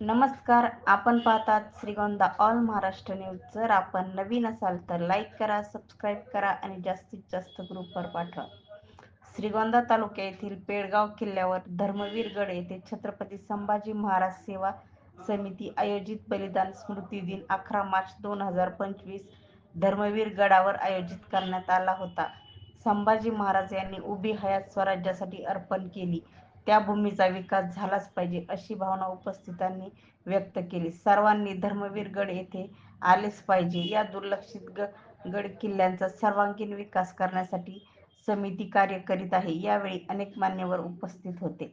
नमस्कार आपण पाहतात श्रीगोंदा ऑल महाराष्ट्र न्यूज जर आपण नवीन असाल तर लाईक करा सबस्क्राईब करा आणि जास्तीत जास्त ग्रुपवर पाठवा. श्रीगोंदा तालुक्या येथील पेडगाव किल्ल्यावर धर्मवीरगड येथे छत्रपती संभाजी महाराज सेवा समिती आयोजित बलिदान स्मृती दिन अकरा मार्च दोन हजार पंचवीस धर्मवीर गडावर आयोजित करण्यात आला होता. संभाजी महाराज यांनी उभी हयात स्वराज्यासाठी अर्पण केली. त्या भूमीचा विकास झालाच पाहिजे अशी भावना उपस्थितांनी व्यक्त केली. सर्वांनी धर्मवीर गड येथे आलेच पाहिजे. या दुर्लक्षित ग गड किल्ल्यांचा सर्वांगीण विकास करण्यासाठी समिती कार्य करीत आहे. यावेळी अनेक मान्यवर उपस्थित होते.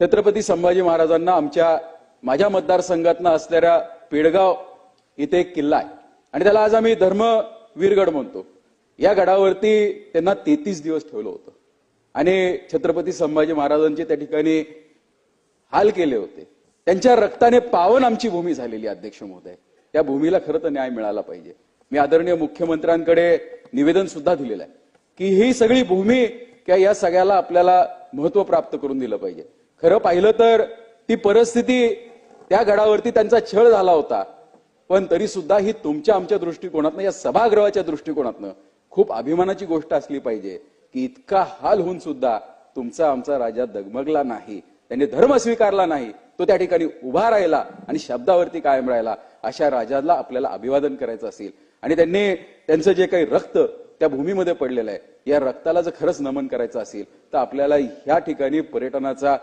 छत्रपती संभाजी महाराजांना आमच्या माझ्या मतदारसंघातनं असलेल्या पेडगाव इथे एक किल्ला आहे. आणि त्याला आज आम्ही धर्मवीरगड म्हणतो. या गडावरती त्यांना तेहतीस दिवस ठेवलं होतं. आणि छत्रपती संभाजी महाराजांचे त्या ठिकाणी हाल केले होते. त्यांच्या रक्ताने पावन आमची भूमी झालेली अध्यक्ष महोदय. त्या भूमीला खरं तर न्याय मिळाला पाहिजे. मी आदरणीय मुख्यमंत्र्यांकडे निवेदन सुद्धा दिलेलं आहे की ही सगळी भूमी किंवा या सगळ्याला आपल्याला महत्त्व प्राप्त करून दिलं पाहिजे. खरं पाहिलं तर ती परिस्थिती त्या गडावरती त्यांचा छळ झाला होता. पण तरी सुद्धा ही तुमच्या आमच्या दृष्टिकोनातनं या सभागृहाच्या दृष्टिकोनातनं खूप अभिमानाची गोष्ट असली पाहिजे की इतका हाल होऊन सुद्धा तुमचा आमचा राजा दगमगला नाही त्यांनी धर्म स्वीकारला नाही तो त्या ठिकाणी उभा राहिला आणि शब्दावरती कायम राहिला अशा राजाला आपल्याला अभिवादन करायचं असेल. आणि त्यांनी त्यांचं जे काही रक्त त्या भूमीमध्ये पडलेलं आहे या रक्ताला जर खरंच नमन करायचं असेल तर आपल्याला ह्या ठिकाणी पर्यटनाचा